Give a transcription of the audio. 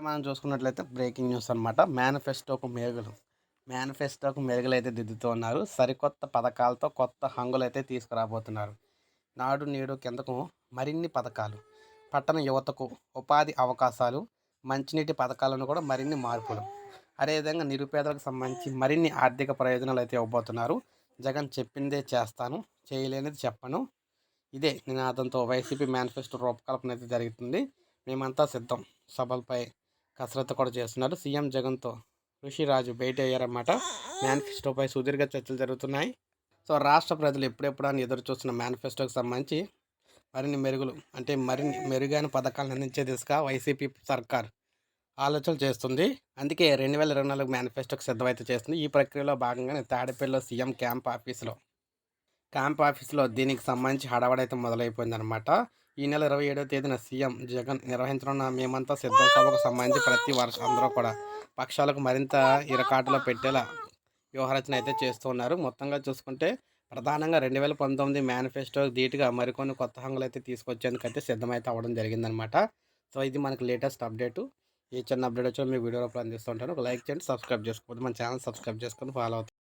మనం చూసుకున్నట్లయితే breaking news అనమాట మేనిఫెస్టోకు మేఘలు మేనిఫెస్టోకు మెరుగులు అయితే దిద్దుతూ ఉన్నారు సరికొత్త పథకాలతో కొత్త హంగులు అయితే తీసుకురాబోతున్నారు. నాడు నేడు కిందకు మరిన్ని పథకాలు. పట్టణ యువతకు ఉపాధి అవకాశాలు మంచినీటి పథకాలను కూడా మరిన్ని మార్పులు. అదేవిధంగా నిరుపేదలకు సంబంధించి మరిన్ని ఆర్థిక ప్రయోజనాలు అయితే ఇవ్వబోతున్నారు. జగన్ చెప్పిందే చేస్తాను చేయలేనిది చెప్పను. ఇదే నినాదంతో వైసీపీ మేనిఫెస్టో రూపకల్పన అయితే జరుగుతుంది. మేమంతా సిద్ధం. సభలపై కసరత్తు కూడా చేస్తున్నారు. సీఎం జగన్తో ఋషిరాజు భేటీ అయ్యారన్నమాట. మేనిఫెస్టోపై సుదీర్ఘ చర్చలు జరుగుతున్నాయి. సో రాష్ట్ర ప్రజలు ఎప్పుడెప్పుడు అని ఎదురు చూస్తున్న మేనిఫెస్టోకి సంబంధించి మరిన్ని మెరుగులు అంటే మరిన్ని మెరుగైన పథకాలను అందించే దిశగా వైసీపీ సర్కార్ ఆలోచనలు చేస్తుంది. అందుకే రెండు వేల ఇరవై నాలుగు మేనిఫెస్టోకి సిద్ధమైతే చేస్తుంది. ఈ ప్రక్రియలో భాగంగానే తాడేపల్లిలో సీఎం క్యాంప్ ఆఫీసులో క్యాంప్ ఆఫీసులో దీనికి సంబంధించి హడావడైతే మొదలైపోయిందనమాట ఈ నెల ఇరవై ఏడవ తేదీన సీఎం జగన్ నిర్వహించనున్న మేమంతా సిద్ధం సభకు సంబంధించి ప్రతి వర్షం అందరూ కూడా పక్షాలకు మరింత ఇరకాటలో పెట్టేలా వ్యూహరచన అయితే చేస్తున్నారు. మొత్తంగా చూసుకుంటే ప్రధానంగా రెండు వేల పంతొమ్మిది మేనిఫెస్టో ధీటుగా మరికొన్ని కొత్త హంగులు అయితే తీసుకొచ్చేందుకైతే సిద్ధమైతే అవ్వడం జరిగిందనమాట సో ఇది మనకు లేటెస్ట్ అప్డేటు. ఈ చిన్న అప్డేట్ వచ్చి మీ వీడియో రూపంలో అందిస్తుంటాను ఒక లైక్ చేయండి సబ్స్క్రైబ్ చేసుకోండి మన ఛానల్ సబ్స్క్రైబ్ చేసుకొని ఫాలో అవుతుంది